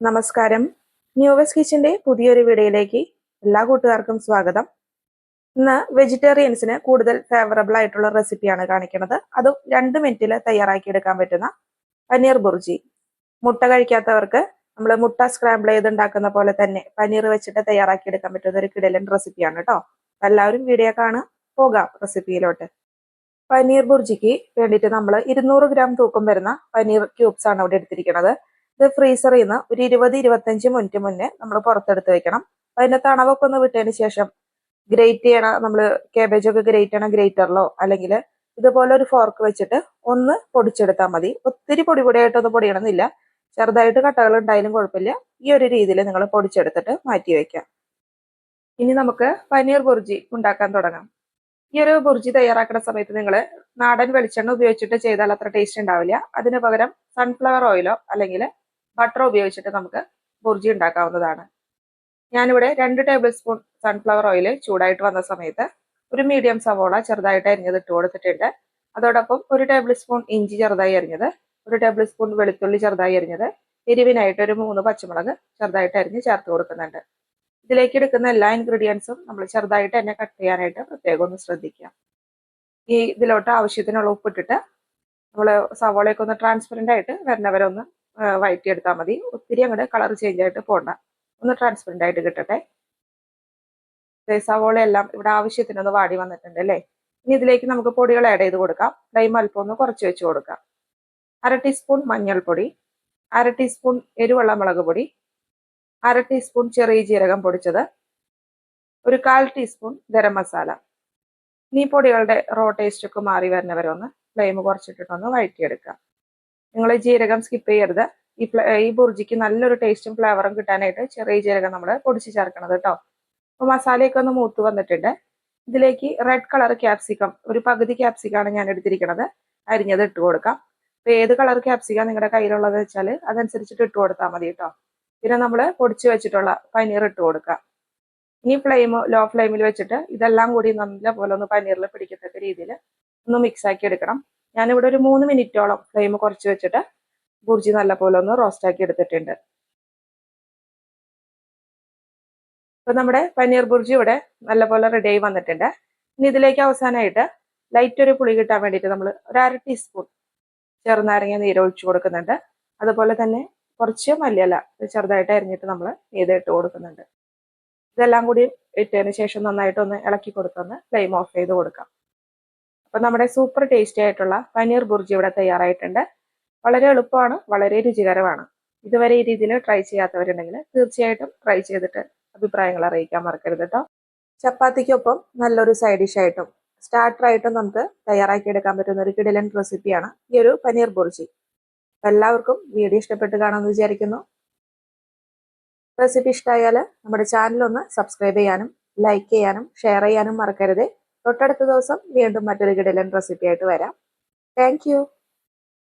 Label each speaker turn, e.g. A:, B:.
A: നമസ്കാരം. ന്യൂവസ് കിച്ചന്റെ പുതിയൊരു വീഡിയോയിലേക്ക് എല്ലാ കൂട്ടുകാർക്കും സ്വാഗതം. ഇന്ന് വെജിറ്റേറിയൻസിന് കൂടുതൽ ഫേവറബിൾ ആയിട്ടുള്ള റെസിപ്പിയാണ് കാണിക്കുന്നത്. അതും രണ്ട് മിനിറ്റിൽ തയ്യാറാക്കി എടുക്കാൻ പറ്റുന്ന പനീർ ബുർജി. മുട്ട കഴിക്കാത്തവർക്ക് നമ്മൾ മുട്ട സ്ക്രാമ്പിൾ ചെയ്ത് ഉണ്ടാക്കുന്ന പോലെ തന്നെ പനീർ വെച്ചിട്ട് തയ്യാറാക്കി എടുക്കാൻ പറ്റുന്ന ഒരു കിടലൻ റെസിപ്പിയാണ് കേട്ടോ എല്ലാവരും വീഡിയോ കാണാൻ പോകാം റെസിപ്പിയിലോട്ട് പനീർ ബുർജിക്ക് വേണ്ടിയിട്ട് നമ്മൾ ഇരുന്നൂറ് ഗ്രാം തൂക്കം വരുന്ന പനീർ ക്യൂബ്സ് ആണ് ഇവിടെ എടുത്തിരിക്കുന്നത്. ഇത് ഫ്രീസറിൽ നിന്ന് ഒരു ഇരുപത് ഇരുപത്തഞ്ച് മിനിറ്റ് മുന്നേ നമ്മൾ പുറത്തെടുത്ത് വെക്കണം. അതിന്റെ തണവൊക്കെ ഒന്ന് വിട്ടതിന് ശേഷം ഗ്രേറ്റ് ചെയ്യണ നമ്മൾ കേബേജ് ഒക്കെ ഗ്രേറ്റ് ചെയ്യണ ഗ്രേറ്ററിലോ അല്ലെങ്കിൽ ഇതുപോലെ ഒരു ഫോർക്ക് വെച്ചിട്ട് ഒന്ന് പൊടിച്ചെടുത്താൽ മതി. ഒത്തിരി പൊടി പൊടിയായിട്ടൊന്നും പൊടിയണമെന്നില്ല. ചെറുതായിട്ട് കട്ടകൾ ഉണ്ടായാലും കുഴപ്പമില്ല. ഈ ഒരു രീതിയിൽ നിങ്ങൾ പൊടിച്ചെടുത്തിട്ട് മാറ്റി വയ്ക്കാം ഇനി നമുക്ക് പനീർ ബുർജി ഉണ്ടാക്കാൻ തുടങ്ങാം. ഈ ഒരു ബുർജി തയ്യാറാക്കുന്ന സമയത്ത് നിങ്ങൾ നാടൻ വെളിച്ചെണ്ണ ഉപയോഗിച്ചിട്ട് ചെയ്താൽ അത്ര ടേസ്റ്റ് ഉണ്ടാവില്ല. അതിന് പകരം സൺഫ്ലവർ ഓയിലോ അല്ലെങ്കിൽ ബട്ടർ ഉപയോഗിച്ചിട്ട് നമുക്ക് ബുർജി ഉണ്ടാക്കാവുന്നതാണ്. ഞാനിവിടെ രണ്ട് ടേബിൾ സ്പൂൺ സൺഫ്ലവർ ഓയിൽ ചൂടായിട്ട് വന്ന സമയത്ത് ഒരു മീഡിയം സവോള ചെറുതായിട്ട് അരിഞ്ഞത് ഇട്ട് കൊടുത്തിട്ടുണ്ട്. അതോടൊപ്പം ഒരു ടേബിൾ സ്പൂൺ ഇഞ്ചി ചെറുതായി അരിഞ്ഞത് ഒരു ടേബിൾ സ്പൂൺ വെളുത്തുള്ളി ചെറുതായി അരിഞ്ഞത് എരിവിനായിട്ട് ഒരു മൂന്ന് പച്ചമുളക് ചെറുതായിട്ട് അരിഞ്ഞ് ചേർത്ത് കൊടുക്കുന്നുണ്ട്. ഇതിലേക്ക് എടുക്കുന്ന എല്ലാ ഇൻഗ്രീഡിയൻസും നമ്മൾ ചെറുതായിട്ട് തന്നെ കട്ട് ചെയ്യാനായിട്ട് പ്രത്യേകം ഒന്ന് ശ്രദ്ധിക്കുക. ഈ ഇതിലോട്ട് ആവശ്യത്തിനുള്ള ഉപ്പിട്ടിട്ട് നമ്മൾ സവോളയൊക്കെ ഒന്ന് ട്രാൻസ്പെറന്റ് ആയിട്ട് വരുന്നവരെ ഒന്ന് വഴറ്റി എടുത്താൽ മതി. ഒത്തിരി അങ്ങോട്ട് കളർ ചേഞ്ച് ആയിട്ട് പോകണ്ട ഒന്ന് ട്രാൻസ്പെറന്റ് ആയിട്ട് കിട്ടട്ടെ. സവോളയെല്ലാം ഇവിടെ ആവശ്യത്തിനൊന്ന് വാടി വന്നിട്ടുണ്ട് അല്ലേ? ഇനി ഇതിലേക്ക് നമുക്ക് പൊടികൾ ആഡ് ചെയ്ത് കൊടുക്കാം. ഫ്ലെയിം അല്പം ഒന്ന് കുറച്ച് വെച്ച് കൊടുക്കാം. അര ടീസ്പൂൺ മഞ്ഞൾപ്പൊടി അര ടീസ്പൂൺ എരിവെള്ള മുളക് പൊടി അര ടീസ്പൂൺ ചെറിയ ജീരകം പൊടിച്ചത് ഒരു കാൽ ടീസ്പൂൺ ഗരം മസാല. ഇനി പൊടികളുടെ റോ ടേസ്റ്റ് ഒക്കെ മാറി വരുന്നവരെ ഒന്ന് ഫ്ലെയിം കുറച്ചിട്ടിട്ടൊന്ന് വഴറ്റിയെടുക്കുക നിങ്ങൾ ജീരകം സ്കിപ്പ് ചെയ്യരുത്. ഈ ഈ ബുർജിക്ക് നല്ലൊരു ടേസ്റ്റും ഫ്ലേവറും കിട്ടാനായിട്ട് ചെറിയ ജീരകം നമ്മൾ പൊടിച്ച് ചേർക്കണത് കേട്ടോ. അപ്പോൾ മസാലയൊക്കെ ഒന്ന് മൂത്ത് വന്നിട്ടുണ്ട്. ഇതിലേക്ക് റെഡ് കളർ ക്യാപ്സിക്കം ഒരു പകുതി ക്യാപ്സിക്കാണ് ഞാൻ എടുത്തിരിക്കുന്നത് അരിഞ്ഞത് ഇട്ട് കൊടുക്കാം. അപ്പോൾ ഏത് കളർ ക്യാപ്സിക്കം നിങ്ങളുടെ കയ്യിലുള്ളത് വെച്ചാൽ അതനുസരിച്ചിട്ട് ഇട്ട് കൊടുത്താൽ മതി കേട്ടോ. പിന്നെ നമ്മൾ പൊടിച്ച് വെച്ചിട്ടുള്ള പനീർ ഇട്ട് കൊടുക്കാം. ഇനി ഫ്ലെയിം ലോ ഫ്ലെയിമിൽ വെച്ചിട്ട് ഇതെല്ലാം കൂടി നല്ലപോലെ ഒന്ന് പനീറിൽ പിടിക്കത്തക്ക രീതിയിൽ ഒന്ന് മിക്സ് ആക്കി എടുക്കണം. ഞാനിവിടെ ഒരു മൂന്ന് മിനിറ്റോളം ഫ്ലെയിം കുറച്ച് വെച്ചിട്ട് ബുർജി നല്ലപോലെ ഒന്ന് റോസ്റ്റാക്കി എടുത്തിട്ടുണ്ട്. ഇപ്പൊ നമ്മുടെ പനീർ ബുർജി ഇവിടെ നല്ലപോലെ റെഡി ആയി വന്നിട്ടുണ്ട്. ഇനി ഇതിലേക്ക് അവസാനമായിട്ട് ലൈറ്റ് ഒരു പുളി കിട്ടാൻ വേണ്ടിയിട്ട് നമ്മൾ ഒരു അര ടീസ്പൂൺ ചെറുനാരങ്ങ നീര് ഒഴിച്ചു കൊടുക്കുന്നുണ്ട്. അതുപോലെ തന്നെ കുറച്ച് മല്ലിയല ചെറുതായിട്ട് അരിഞ്ഞിട്ട് നമ്മൾ ഇട്ട് കൊടുക്കുന്നുണ്ട്. ഇതെല്ലാം കൂടി ഇട്ടതിന് ശേഷം നന്നായിട്ടൊന്ന് ഇളക്കി കൊടുത്തൊന്ന് ഫ്ലെയിം ഓഫ് ചെയ്ത് കൊടുക്കാം. അപ്പൊ നമ്മുടെ സൂപ്പർ ടേസ്റ്റി ആയിട്ടുള്ള പനീർ ബുർജി ഇവിടെ തയ്യാറായിട്ടുണ്ട്. വളരെ എളുപ്പമാണ് വളരെ രുചികരമാണ്. ഇതുവരെ ഈ രീതിയിൽ ട്രൈ ചെയ്യാത്തവരുണ്ടെങ്കിൽ തീർച്ചയായിട്ടും ട്രൈ ചെയ്തിട്ട് അഭിപ്രായങ്ങൾ അറിയിക്കാൻ മറക്കരുത് കേട്ടോ ചപ്പാത്തിക്കൊപ്പം നല്ലൊരു സൈഡ് ഡിഷായിട്ടും സ്റ്റാർട്ടർ ആയിട്ടും നമുക്ക് തയ്യാറാക്കി എടുക്കാൻ പറ്റുന്ന ഒരു കിടിലൻ റെസിപ്പിയാണ് ഈ ഒരു പനീർ ബുർജി എല്ലാവർക്കും വീഡിയോ ഇഷ്ടപ്പെട്ട് കാണുമെന്ന് വിചാരിക്കുന്നു. റെസിപ്പി ഇഷ്ടമായാൽ നമ്മുടെ ചാനൽ ഒന്ന് സബ്സ്ക്രൈബ് ചെയ്യാനും ലൈക്ക് ചെയ്യാനും ഷെയർ ചെയ്യാനും മറക്കരുത്. തൊട്ടടുത്ത ദിവസം വീണ്ടും മറ്റൊരു കിടലൻ റെസിപ്പി ആയിട്ട് വരാം. താങ്ക്